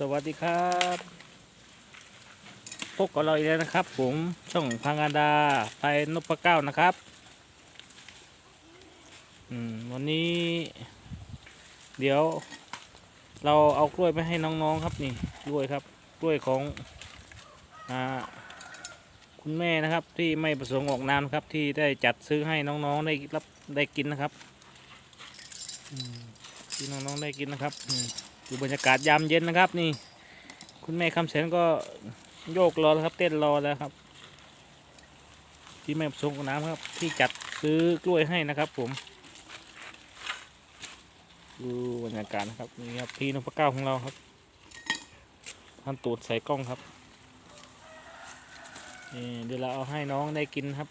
สวัสดีครับพบกับเราอีกแล้วนะครับ ผมช่องพังอาดาไทยนพเก้านะครับวันนี้ เดี๋ยว เราเอากล้วยไปให้น้องๆครับนี่กล้วยครับกล้วยของอคุณแม่นะครับที่ไม่ประสงค์ออกนามครับ ที่ได้จัดซื้อให้น้องๆได้รับได้กินนะครับที่น้องๆได้กินนะครับอืม ดูบรรยากาศยามเย็นนะครับ นี่ คุณแม่คำแสนก็โยกรอแล้วครับ เต้นรอแล้วครับ ที่แม่ประสงค์น้ำครับ ที่จัดซื้อกล้วยให้นะครับ ผม ดูบรรยากาศนะครับนี่ครับพี่นพเก้าของเราครับท่านตูดใส่กล้องครับนี่เดี๋ยวเราเอาให้น้องได้กินครับ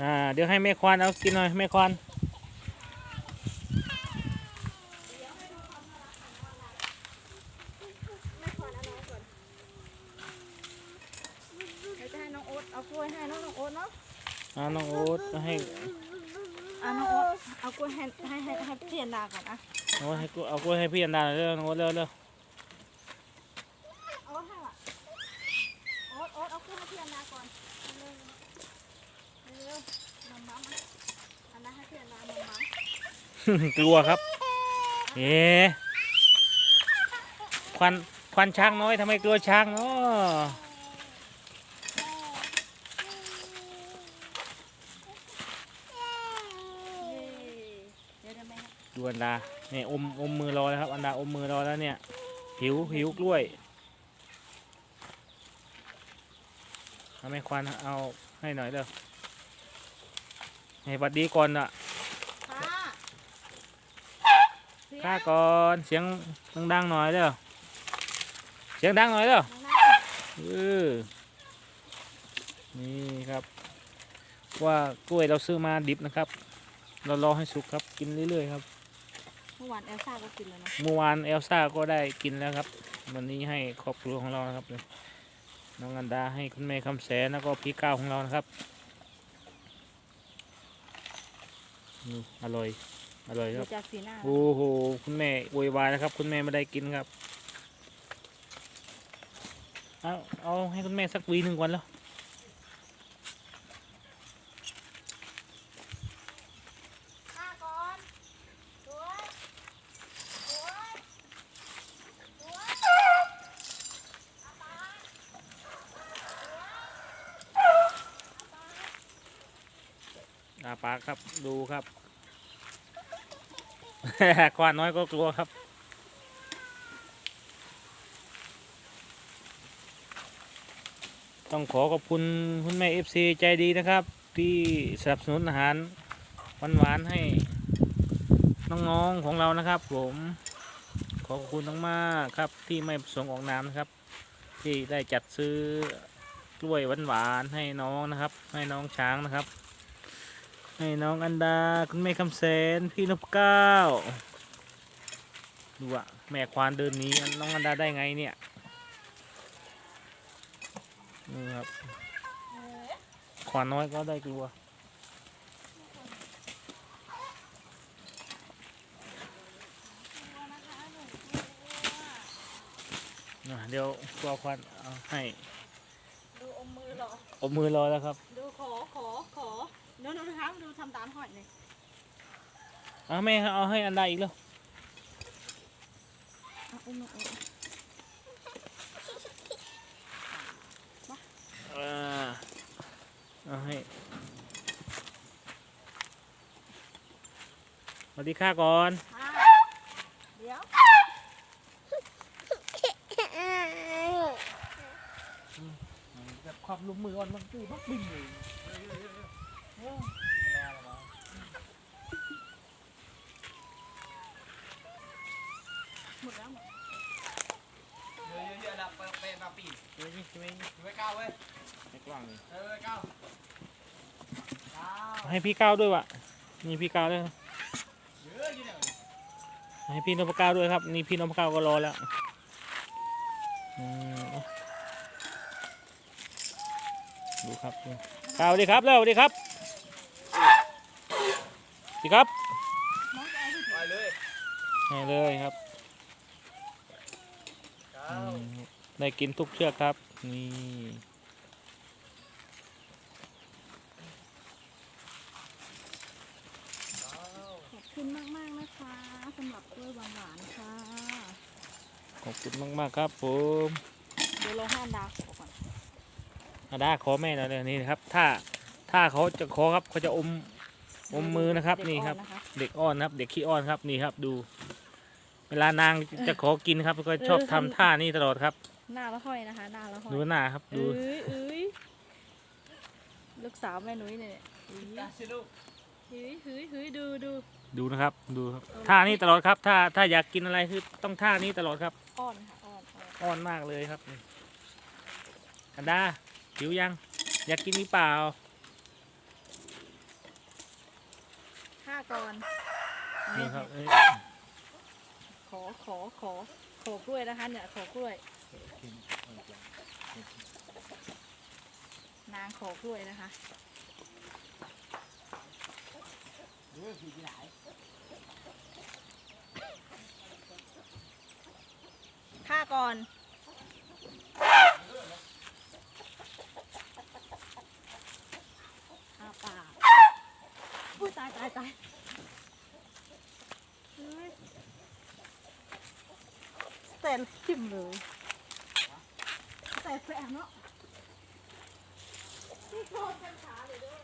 อ่า เดี๋ยวให้แม่ควานเอากินหน่อยแม่ควาน ไม่ขอนะน้องก่อนเดี๋ยวจะให้น้องโอ๊ต เอากล้วยให้น้องน้องโอ๊ตเนาะอ่าน้องโอ๊ตมาให้อะน้องโอ๊ตเอากล้วยให้ให้ให้ให้พี่เอ็นดาก่อนอะโอ้ยให้กูเอากล้วยให้พี่อันดาหน่อยเร็วน้องโอ๊ตเร็วเร็วโอ๊ตให้ว่ะโอ๊ตโอ๊ตเอากล้วยให้พี่เอ็นดาก่อนเร็วเร็วมาม้ามาอันนั้นให้พี่เอ็นดามาม้ากลัวครับเอ๊ะควันควันช้างน้อยทำไมกลัวช้างเนาะ เย้เดี๋ยวเดี๋ยวแม่ดูอันดาเนี่ยอมอมมือรอแล้วครับอันดาอมมือรอแล้วเนี่ยหิวหิวกล้วยทำให้ควันเอาให้หน่อยเร็วให้หวัดดีก่อนอะค่ะเสียข้าก่อนเสียงดังๆหน่อยเร็วเสียงดังหน่อยเร็วน้องนะเออนี่ครับ ว่ากล้วยเราซื้อมาดิบนะครับ เรารอให้สุกครับกินเรื่อยๆครับเมื่อวานเอลซ่าก็กินเลยเนาะเมื่อวานเอลซ่าก็ได้กินแล้วครับ วันนี้ให้ครอบครัวของเรานะครับน้องอันดาให้คุณแม่คำแสนแล้วก็พี่ก้าวของเรานะครับนี่อร่อยอร่อยคดูรับจากสีหน้าโอ้โหคุณแม่โวยวายนะครับ คุณแม่ไม่ได้กินครับเอาเอาให้คุณแม่สักวีหนึ่งวันแล้ว ข้าก่อนสวยสวยสวย อาปากครับดูครับ ควานน้อยก็กลัวครับ ต้องขอขอบคุณคุณแม่เอฟซีใจดีนะครับ ที่สนับสนุนอาหารหวานๆให้น้องๆของเรานะครับ ผมขอขอบคุณมากๆครับที่ไม่ประสงค์ออกนามนะครับ ที่ได้จัดซื้อกล้วยหวานๆให้น้องนะครับ ให้น้องช้างนะครับ ให้น้องอันดา คุณแม่คำแสน พี่นพเก้า ดูอะแม่ควานเดินหนีน้องอันดาได้ไงเนี่ยนี่ครับ ควานน้อยก็ได้กลัวอะเดี๋ยวกลัวควานเอาให้ ดูอมมือเหรออบมือรอแล้วครับดูขอขอขอเดี๋ยวดูนะครับดูทำตามหอยเลยเอาแม่เอาให้อันใดอีกแล้วเอาอุ้มมาอุ้มอ่าเอาให้สวัสดีค่ะก่อน อ่าเดี๋ยวแบบความลุมมืออ่อนมันคือบักบินเลย หมดแล้วหมด เยอะๆๆดับไปไปมาปีนใช่ไหมใช่ไหมอยู่ไว้ก้าวเว้ยไม่กว้างเลยเออเก้าวก้าให้พี่ก้าวด้วยวะนี่พี่ก้าวด้วยนะเยอะอยู่เนี่ยให้พี่นพก้าวด้วยครับ นี่พี่นพก้าวก็รอแล้วอืมดูครับดูก้าวดีครับแล้วดีครับดีครับ ไปไปเลย ให้เลยครับ นี่ได้กินทุกเชือกครับ นี่ ขอบคุณมากมากๆนะคะสำหรับกล้วยหวานหวานๆค่ะ ขอบคุณมาก ๆ ครับผมเดี๋ยวเราให้อันดาขอก่อน อาดาขอแม่หน่อยเลยนี่นะครับ ถ้าถ้าเขาจะขอครับเขาจะอมอมมือนะครับเด็กนี่ครับอ่อนะคะเด็กอ้อนครับ เด็กขี้อ้อนครับนี่ครับดู เวลานางจะขอกินครับก็ชอบทำท่านี้ตลอดครับ หน้าละห้อยนะคะหน้าละห้อยดูหน้าครับดู เอ้ยเอ้ยลูกสาวแม่นุ้ยเนี่ยเอ้ยตาสิลูกเฮ้ยเฮ้ยเฮ้ยดูดูดูนะครับ ดูครับ ท่านี้ตลอดครับ ถ้าถ้าอยากกินอะไรคือต้องท่านี้ตลอดครับอ้อนค่ะอ้อนอ้อนอ้อนมากเลยครับนี่อันดาหิวยัง อยากกินหรือเปล่าข้าก่อนนี่ครับเอ้ย ขอขอขอขอกล้วยนะคะเนี่ยขอกล้วย นางขอกล้วยนะคะเดี๋ยวผีที่ไหนข้าก่อนขาปากอุ้ยตายตายตาย แต่ทิมเลยแต่แสบเนาะที่โคตรเป็นขาเลยด้วย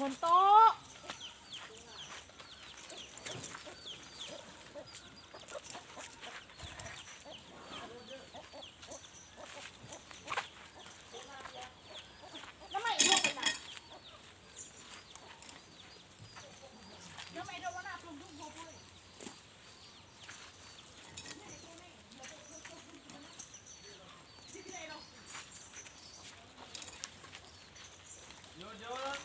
บนโต๊ะแล้วไม่ลงไปไหนแล้วไม่โดนว่าหน้าทุ่มทุ่มโผล่เลย โยนโยน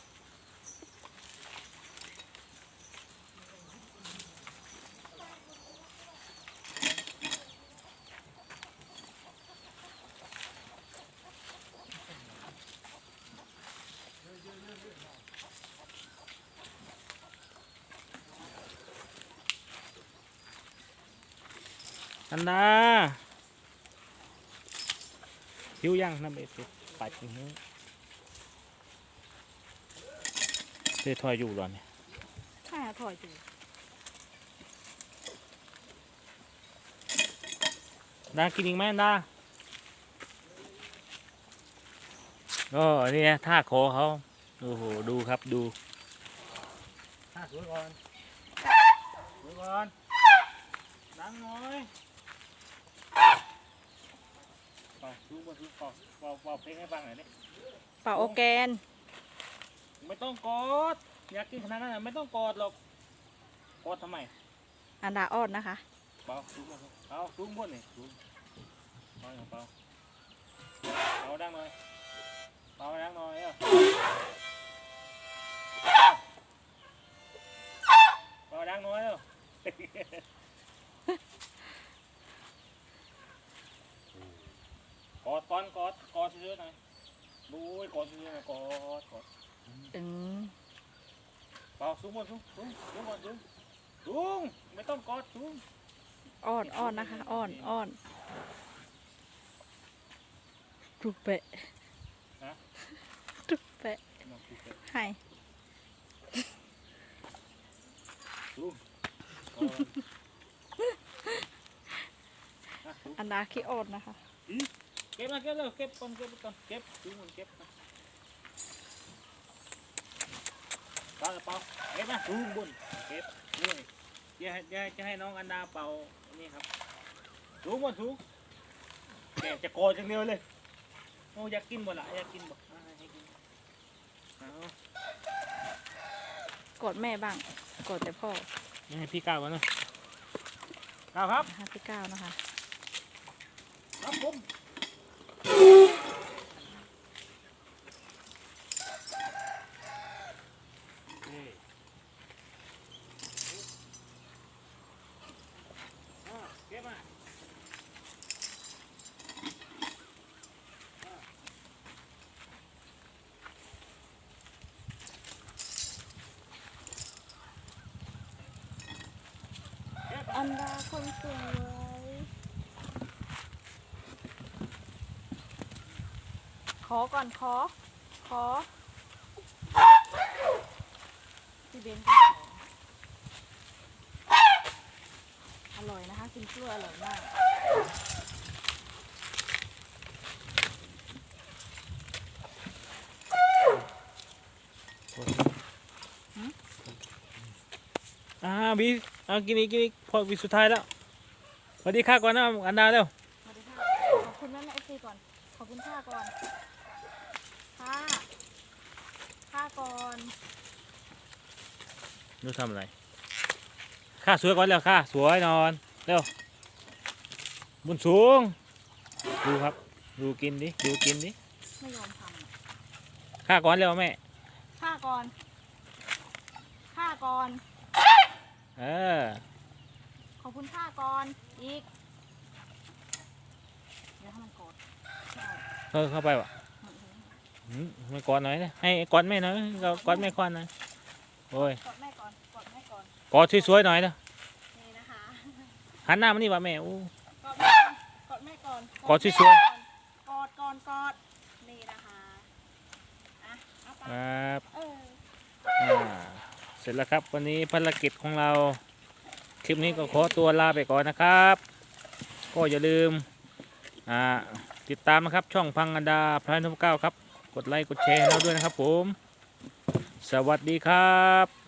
อันดาหิวยังน้ำเอ็ดเอ็ดปัดอย่างนี้เตะทอยอยู่หรอเนี่ยข้าถอยจูดากินอีกไหมอันดาก็นี่นะท่าคอเขาโอ้โหดูครับดูท่าสวยก่อนสวยก่อนดังหน่อยเป่าซูบนซูเป่าเป่าเป่าเพลงให้ฟังหน่อยดิเป่าโอแกน ไม่ต้องกอดอยากกินขนาดนั้นน่ะไม่ต้องกอดหรอกกอดทำไมอันดาอ้อนนะคะ เปล่าสูงบนเปล่าสูงบนนี่สูงเปล่าอย่างเปล่าเปล่าดังหน่อยเปล่าดังหน่อยเออเปล่าดังหน่อยเออ อดก่อนกอดกอดเฉยๆหน่อยดูไว้กอดเฉยๆหน่อยกอดกอดอืมเปล่าสูงบนสูงสูงสูงบนสูงสูงไม่ต้องกอดสูงอ้อนอ้อนนะคะอ้อนอ้อนจุบเปะฮะจุบเปะน้องสูงไปให้สูงกอดอะสูงอันดาขี้อ้อนนะคะ เก็บมาเก็บเลยเก็บก่อนเก็บก่อนเก็บสูงก่อนเก็บก่อนเปล่าเปล่าเก็บมาสูงบนเก็บนี่จะให้จะให้จะให้น้องอันดาเป่านี่ครับสูงบนสูงแกจะกอดอย่างเดียวเลยโอ้อยากกินบ่ล่ะอยากกินบ่อ่าให้กินเอากอดแม่บ้างกอดแต่พ่อนี่ให้พี่ก้าวก่อนนะก้าวครับนะคะพี่ก้าวนะคะครับผม คนสวยขอก่อนขอ ขอพี่เบนก็ขออร่อยนะคะกินกล้วยอร่อยมากอ่าบี เอากินอีกกินอีกพอบีสุดท้ายแล้วสวัสดีค่ะก่อนนะอันดาเร็วสวัสดีค่ะขอบคุณแม่แม่เอฟซีก่อน ขอบคุณค่าก่อนค่าค่าก่อนดูทำอะไรข้าสวยก่อนแล้วข้าสวยนอนเร็วบนสูง ดูครับ ดูกินดิ ดูกินดิ ไม่ยอมทข้าก่อนเร็วแม่ำค่าก่อนค่าก่อน เออ ขอบคุณค่าก่อน อีก เดี๋ยวให้มันกดใช่เข้าเข้าไปวะอืมหืมไม่กอดหน่อยนะให้กอดแม่หน่อยก็กอดแม่ก่อนหนะโอ้ยกดแม่ก่อนกดแม่ก่อนกอดสวยๆหน่อยนะนี่นะคะหันหน้ามานี่วะแม่อู้กดแม่ก่อนกดแม่ก่อนกดสวยๆกดก่อนกดนี่นะคะอะเอาไป ครับ เออ อ่า เสร็จแล้วครับ วันนี้ภารกิจของเรา คลิปนี้ก็ขอตัวลาไปก่อนนะครับ ก็อย่าลืมติดตามนะครับช่องพังอันดาพระนุพเก้าครับ กดไลค์กดแชร์ให้เราด้วยนะครับผม สวัสดีครับ